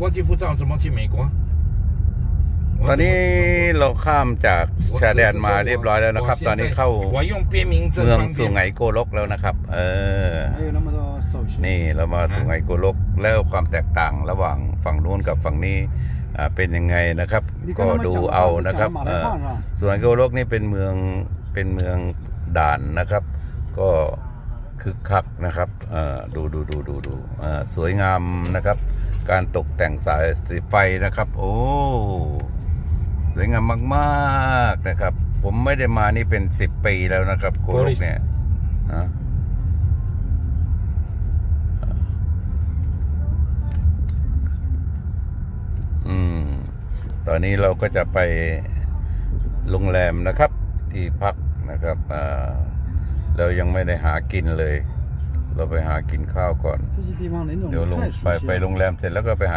国际护照怎么去美国？ ตอนนี้เราข้ามจากชายแดนมาเรียบร้อยแล้วนะครับ ตอนนี้เข้า 我用边名证 เมือง 方 สุไหง 便。 โกลกแล้วนะครับ เออ 还有那么多手续。 นี่เรามาสุไหงโกลกแล้วความแตกต่างระหว่างฝั่งนู้นกับฝั่งนี้อ่าเป็นยังไงนะครับ ก็ดูเอานะครับเออสุไหงโกลกนี่เป็นเมืองเป็นเมืองด่านนะครับ ก็คึกคักนะครับเออดูดูดูดูดูเออสวยงามนะครับ การตกแต่งสายสีไฟนะครับ โอ้สวยงามมากๆนะครับ ผมไม่ได้มานี่เป็นสิบปีแล้วนะครับโกลกเนี่ยนะอืมตอนนี้เราก็จะไปโรงแรมนะครับ ที่พักนะครับอ่าเรายังไม่ได้หากินเลย เราไปหากินข้าวก่อน เดี๋ยวลงไปไปโรงแรมเสร็จแล้วก็ไปหา